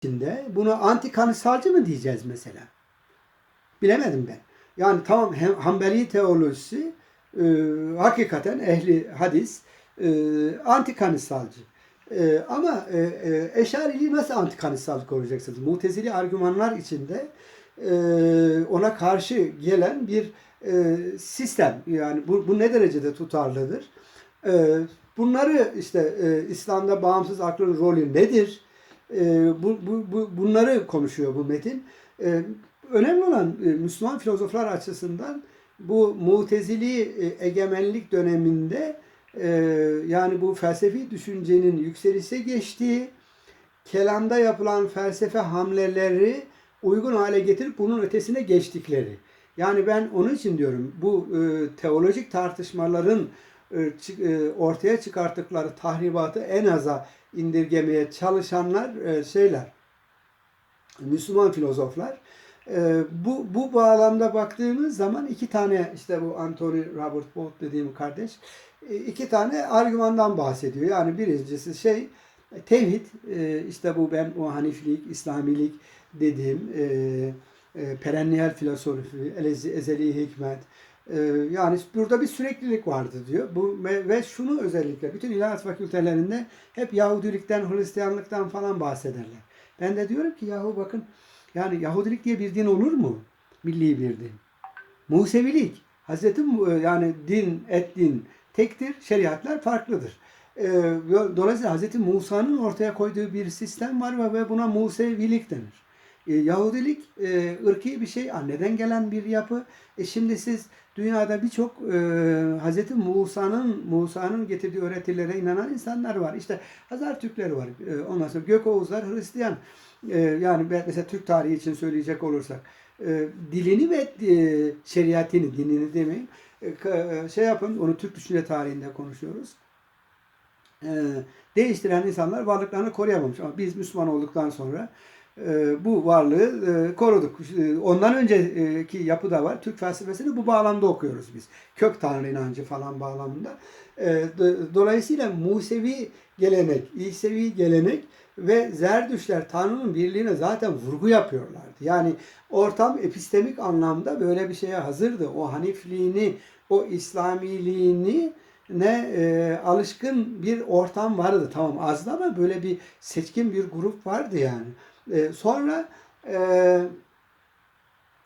içinde bunu anti kanisalcı mı diyeceğiz mesela? Bilemedim ben. Yani tamam Hanbeli teolojisi e, hakikaten ehli hadis e, anti. E, ama e, e, Eşariliği nasıl anti kanisalcı olacaksınız? Mutezili argümanlar içinde e, ona karşı gelen bir e, sistem. Yani bu, bu ne derecede tutarlıdır? E, bunları işte e, İslam'da bağımsız aklın rolü nedir? E, bu, bu, bu, bunları konuşuyor bu metin. E, önemli olan e, Müslüman filozoflar açısından bu mutezili e, egemenlik döneminde e, yani bu felsefi düşüncenin yükselişe geçtiği, kelamda yapılan felsefe hamleleri uygun hale getirip bunun ötesine geçtikleri. Yani ben onun için diyorum bu e, teolojik tartışmaların e, e, ortaya çıkarttıkları tahribatı en aza indirgemeye çalışanlar e, şeyler Müslüman filozoflar. E, bu bu bağlamda baktığımız zaman iki tane işte bu Anthony Robert Bolt dediğim kardeş e, iki tane argümandan bahsediyor. Yani birincisi şey tevhid işte bu ben o Haniflik, İslamilik dediğim e, e, perennial filozofi, elezi- ezeli hikmet yani burada bir süreklilik vardı diyor. Bu ve, şunu özellikle bütün ilahiyat fakültelerinde hep Yahudilikten, Hristiyanlıktan falan bahsederler. Ben de diyorum ki yahu bakın yani Yahudilik diye bir din olur mu? Milli bir din. Musevilik. Hazreti Mu- yani din, et din tektir, şeriatlar farklıdır. Ee, dolayısıyla Hazreti Musa'nın ortaya koyduğu bir sistem var ve- ve buna Musevilik denir. Ee, Yahudilik e, ırki bir şey, anneden gelen bir yapı. E şimdi siz dünyada birçok e, Hazreti Musa'nın Musa'nın getirdiği öğretilere inanan insanlar var. İşte Hazar Türkleri var. E, ondan sonra Gökoğuzlar Hristiyan. E, yani mesela Türk tarihi için söyleyecek olursak e, dilini ve e, şeriatini, dinini demeyin. E, e, şey yapın, onu Türk düşünce tarihinde konuşuyoruz. E, değiştiren insanlar varlıklarını koruyamamış. Ama biz Müslüman olduktan sonra bu varlığı e, koruduk. E, Ondan önceki yapı da var. Türk felsefesini bu bağlamda okuyoruz biz. Kök tanrı inancı falan bağlamında. E, do- Dolayısıyla Musevi gelenek, İsevi gelenek ve Zerdüşler Tanrı'nın birliğine zaten vurgu yapıyorlardı. Yani ortam epistemik anlamda böyle bir şeye hazırdı. O Hanifliğini, o İslamiliğini ne e, alışkın bir ortam vardı. Tamam azdı ama böyle bir seçkin bir grup vardı yani. E, sonra e,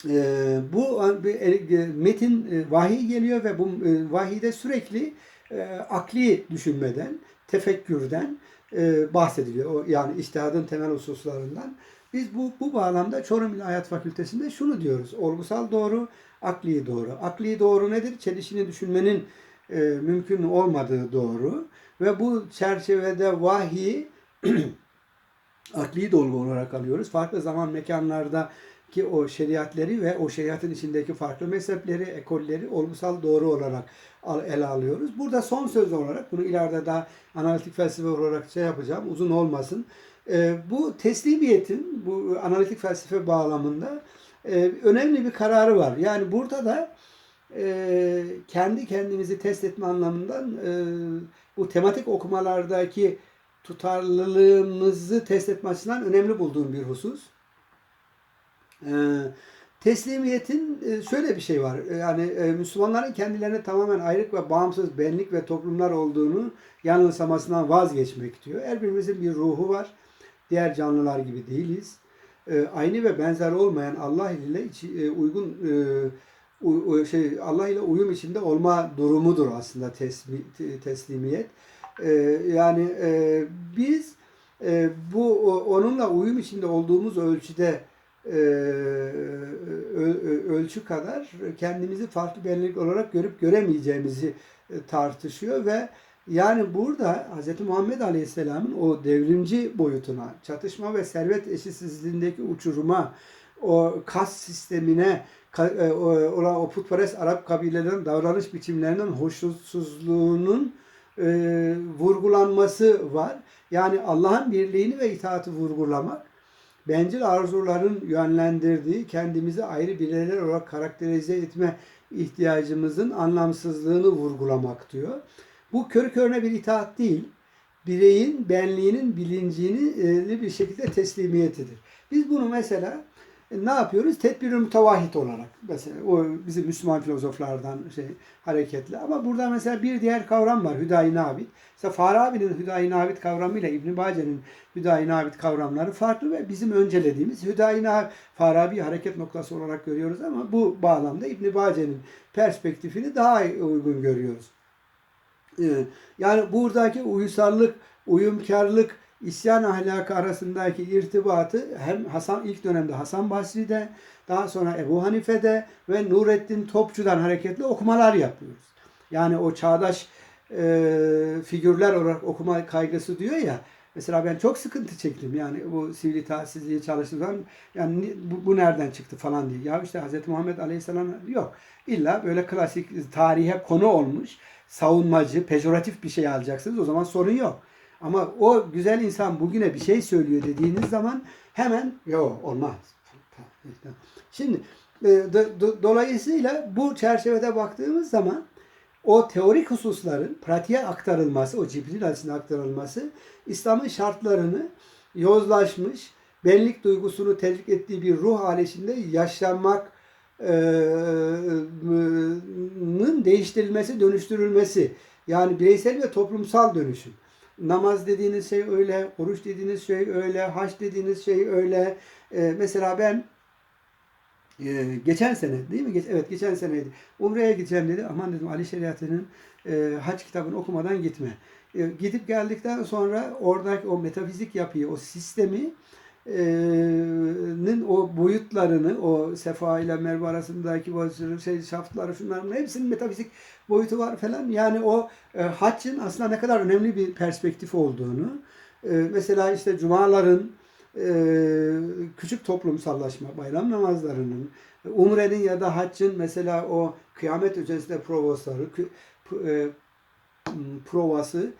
e, bu e, metin e, vahiy geliyor ve bu e, vahiyde sürekli e, akli düşünmeden, tefekkürden e, bahsediliyor. O, yani iştihadın temel hususlarından. Biz bu, bu bağlamda Çorum İlahiyat Fakültesi'nde şunu diyoruz. Olgusal doğru, akli doğru. Akli doğru nedir? Çelişini düşünmenin e, mümkün olmadığı doğru. Ve bu çerçevede vahiy akli dolgu olarak alıyoruz. Farklı zaman mekanlarda ki o şeriatleri ve o şeriatın içindeki farklı mezhepleri, ekolleri olgusal doğru olarak ele alıyoruz. Burada son söz olarak bunu ileride daha analitik felsefe olarak şey yapacağım. Uzun olmasın. Ee, bu teslimiyetin bu analitik felsefe bağlamında e, önemli bir kararı var. Yani burada da e, kendi kendimizi test etme anlamından e, bu tematik okumalardaki tutarlılığımızı test etme açısından önemli bulduğum bir husus. Ee, teslimiyetin e, şöyle bir şey var. E, Yani e, Müslümanların kendilerine tamamen ayrık ve bağımsız benlik ve toplumlar olduğunu yanılsamasından vazgeçmek diyor. Her birimizin bir ruhu var. Diğer canlılar gibi değiliz. E, Aynı ve benzer olmayan Allah ile içi- uygun e, şey Allah ile uyum içinde olma durumudur aslında tesmi, te- teslimiyet. E, Yani e, biz e, bu onunla uyum içinde olduğumuz ölçüde e, ölçü kadar kendimizi farklı benlik olarak görüp göremeyeceğimizi e, tartışıyor ve yani burada Hz. Muhammed Aleyhisselam'ın o devrimci boyutuna, çatışma ve servet eşitsizliğindeki uçuruma, o kas sistemine, e, o- o putperest Arap kabilelerin davranış biçimlerinden hoşnutsuzluğunun e, vurgulanması var. Yani Allah'ın birliğini ve itaati vurgulamak, bencil arzuların yönlendirdiği kendimizi ayrı bireyler olarak karakterize etme ihtiyacımızın anlamsızlığını vurgulamak diyor. Bu körü körüne bir itaat değil. bireyin benliğinin bilincini e, bir şekilde teslimiyetidir. Biz bunu mesela ne yapıyoruz? Tedbir-i olarak. Mesela o bizim Müslüman filozoflardan şey hareketli. Ama burada mesela bir diğer kavram var. Hüdayi Nabit. Mesela Farabi'nin Hüdayi Nabit kavramıyla İbn Bace'nin Hüdayi Nabit kavramları farklı ve bizim öncelediğimiz Hüdayi Nabit Farabi hareket noktası olarak görüyoruz ama bu bağlamda İbn Bace'nin perspektifini daha uygun görüyoruz. Ee, Yani buradaki uysallık, uyumkarlık, isyan ahlakı arasındaki irtibatı hem Hasan ilk dönemde Hasan Basri'de, daha sonra Ebu Hanife'de ve Nurettin Topçu'dan hareketli okumalar yapıyoruz. Yani o çağdaş e, figürler olarak okuma kaygısı diyor ya. Mesela ben çok sıkıntı çektim yani bu sivil itaatsizliği çalıştığım zaman yani ni- bu, bu nereden çıktı falan diye. Ya işte Hz. Muhammed Aleyhisselam yok. İlla böyle klasik tarihe konu olmuş savunmacı, pejoratif bir şey alacaksınız. O zaman sorun yok. Ama o güzel insan bugüne bir şey söylüyor dediğiniz zaman hemen yok olmaz. Şimdi e, do- do- dolayısıyla bu çerçevede baktığımız zaman o teorik hususların pratiğe aktarılması, o Cibril açısından aktarılması İslam'ın şartlarını yozlaşmış, benlik duygusunu teşvik ettiği bir ruh halinde yaşlanmak e, nın değiştirilmesi, dönüştürülmesi. Yani bireysel ve toplumsal dönüşüm. Namaz dediğiniz şey öyle, oruç dediğiniz şey öyle, haç dediğiniz şey öyle. E, mesela ben ee, geçen sene değil mi? Geç, evet geçen seneydi. Umre'ye gideceğim dedi. Aman dedim Ali Şeriatı'nın e, hac kitabını okumadan gitme. E, gidip geldikten sonra oradaki o metafizik yapıyı, o sistemi e, nin o boyutlarını, o Sefa ile Merve arasındaki o şey şaftları, şunların hepsinin metafizik boyutu var falan. Yani o e, haccın aslında ne kadar önemli bir perspektif olduğunu, e, mesela işte cumaların e, küçük toplumsallaşma, bayram namazlarının, umrenin ya da haccın mesela o kıyamet öncesinde provasları, kü- p- e, provası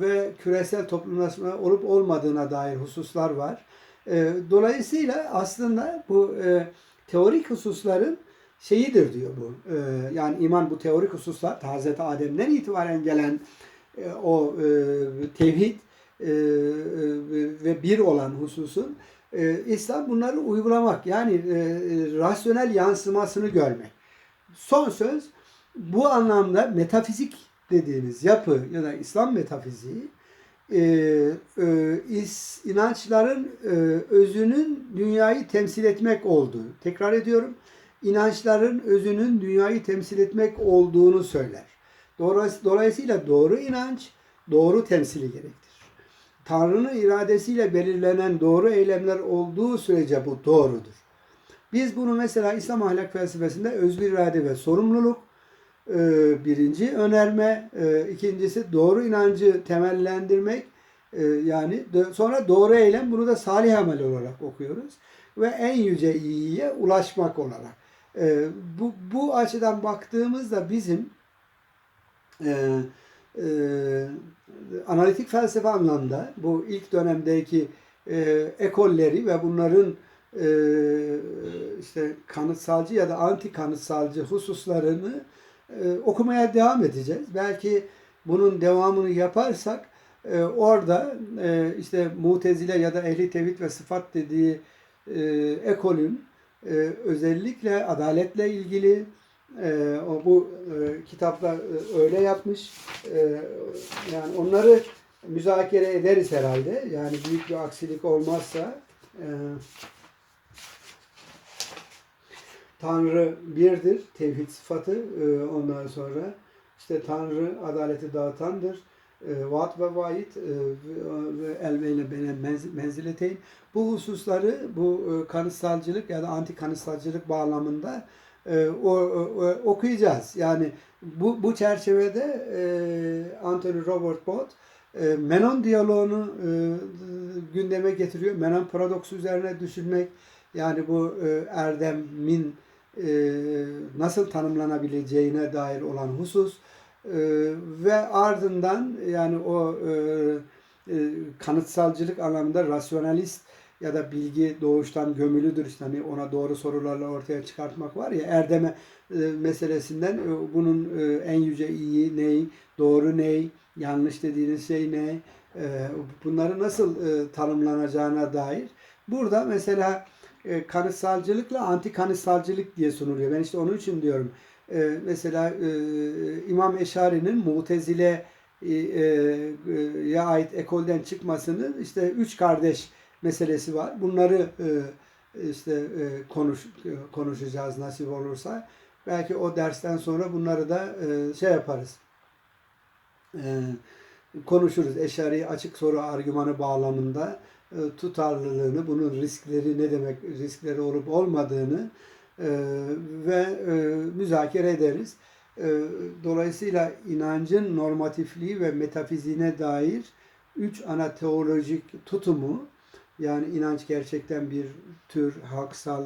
ve küresel toplumlaşma olup olmadığına dair hususlar var. E, dolayısıyla aslında bu e, teorik hususların şeyidir diyor bu. E, yani iman bu teorik hususlar Hazreti Adem'den itibaren gelen e, o e, tevhid ve bir olan hususun İslam bunları uygulamak yani rasyonel yansımasını görmek. Son söz bu anlamda metafizik dediğimiz yapı ya da İslam metafiziği e, e, is, inançların e, özünün dünyayı temsil etmek olduğu. Tekrar ediyorum. inançların özünün dünyayı temsil etmek olduğunu söyler. Dolayıs- Dolayısıyla doğru inanç doğru temsili gerektirir. Tanrı'nın iradesiyle belirlenen doğru eylemler olduğu sürece bu doğrudur. Biz bunu mesela İslam ahlak felsefesinde özgür irade ve sorumluluk birinci önerme, e, ikincisi doğru inancı temellendirmek. E, yani sonra doğru eylem bunu da salih amel olarak okuyoruz. Ve en yüce iyiye ulaşmak olarak. E, bu, bu açıdan baktığımızda bizim e, e, analitik felsefe anlamda bu ilk dönemdeki e, ekolleri ve bunların e, işte kanıtsalcı ya da anti kanıtsalcı hususlarını e, okumaya devam edeceğiz. Belki bunun devamını yaparsak e, orada e, işte mutezile ya da ehli tevhid ve sıfat dediği e, ekolün e, özellikle adaletle ilgili e, o bu e, kitapta e, öyle yapmış. E, yani onları müzakere ederiz herhalde. Yani büyük bir aksilik olmazsa e, Tanrı birdir, tevhid sıfatı e, ondan sonra işte Tanrı adaleti dağıtandır. E, vaat ve vaid e, ve elveyle benen menz- menzileteyn. Bu hususları bu kanıtsalcılık ya da anti kanıtsalcılık bağlamında o, o- okuyacağız. Yani bu bu çerçevede e, Anthony Robert Bott e, Menon diyaloğunu e, gündeme getiriyor. Menon paradoksu üzerine düşünmek yani bu e, erdemin nasıl tanımlanabileceğine dair olan husus e, ve ardından yani o e, e, kanıtsalcılık anlamında rasyonalist ya da bilgi doğuştan gömülüdür işte hani ona doğru sorularla ortaya çıkartmak var ya erdeme e, meselesinden bunun en yüce iyi ney, doğru ney, yanlış dediğiniz şey ne, bunları nasıl tanımlanacağına dair. Burada mesela e, kanıtsalcılıkla anti kanıtsalcılık diye sunuluyor. Ben işte onun için diyorum. E, mesela e, İmam Eşari'nin Mutezile e, e, ya ait ekolden çıkmasının işte üç kardeş meselesi var. Bunları e, işte e, konuş e, konuşacağız nasip olursa. Belki o dersten sonra bunları da e, şey yaparız. E, konuşuruz. Eşari açık soru argümanı bağlamında e, tutarlılığını, bunun riskleri ne demek, riskleri olup olmadığını e, ve e, müzakere ederiz. Dolayısıyla inancın normatifliği ve metafiziğine dair üç ana teolojik tutumu yani inanç gerçekten bir tür haksal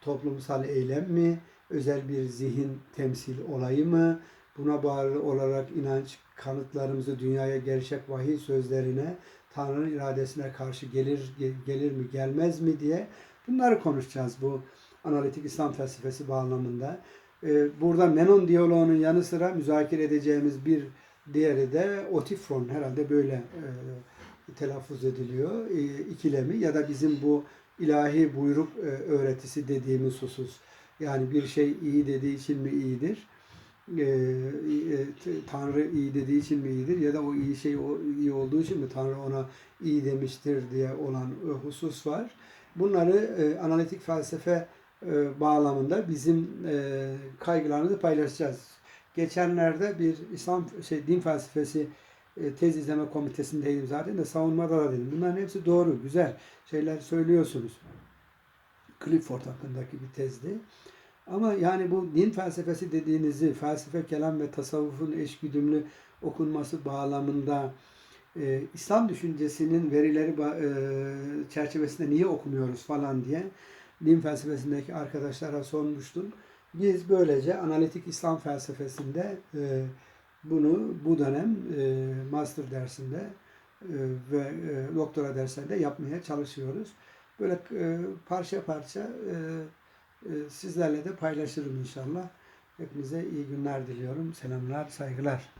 toplumsal eylem mi? Özel bir zihin temsil olayı mı? Buna bağlı olarak inanç kanıtlarımızı dünyaya gerçek vahiy sözlerine, Tanrı'nın iradesine karşı gelir gelir mi gelmez mi diye bunları konuşacağız bu analitik İslam felsefesi bağlamında. Ee, Burada Menon diyaloğunun yanı sıra müzakere edeceğimiz bir diğeri de Otifron herhalde böyle e, telaffuz ediliyor. E, ikilemi ya da bizim bu ilahi buyruk e, öğretisi dediğimiz husus. Yani bir şey iyi dediği için mi iyidir? E, e, Tanrı iyi dediği için mi iyidir? Ya da o iyi şey o iyi olduğu için mi Tanrı ona iyi demiştir diye olan e, husus var. Bunları e, analitik felsefe e, bağlamında bizim e, kaygılarımızı paylaşacağız. Geçenlerde bir İslam şey din felsefesi e, tez izleme komitesindeydim zaten de savunmada da dedim. Bunların hepsi doğru, güzel şeyler söylüyorsunuz. Clifford hakkındaki bir tezdi. Ama yani bu din felsefesi dediğinizi felsefe, kelam ve tasavvufun eşgüdümlü okunması bağlamında e, İslam düşüncesinin verileri e, çerçevesinde niye okumuyoruz falan diye din felsefesindeki arkadaşlara sormuştum. Biz böylece analitik İslam felsefesinde e, bunu bu dönem e, master dersinde e, ve e, doktora derslerinde yapmaya çalışıyoruz. Böyle e, parça parça e, sizlerle de paylaşırım inşallah. Hepinize iyi günler diliyorum. Selamlar, saygılar.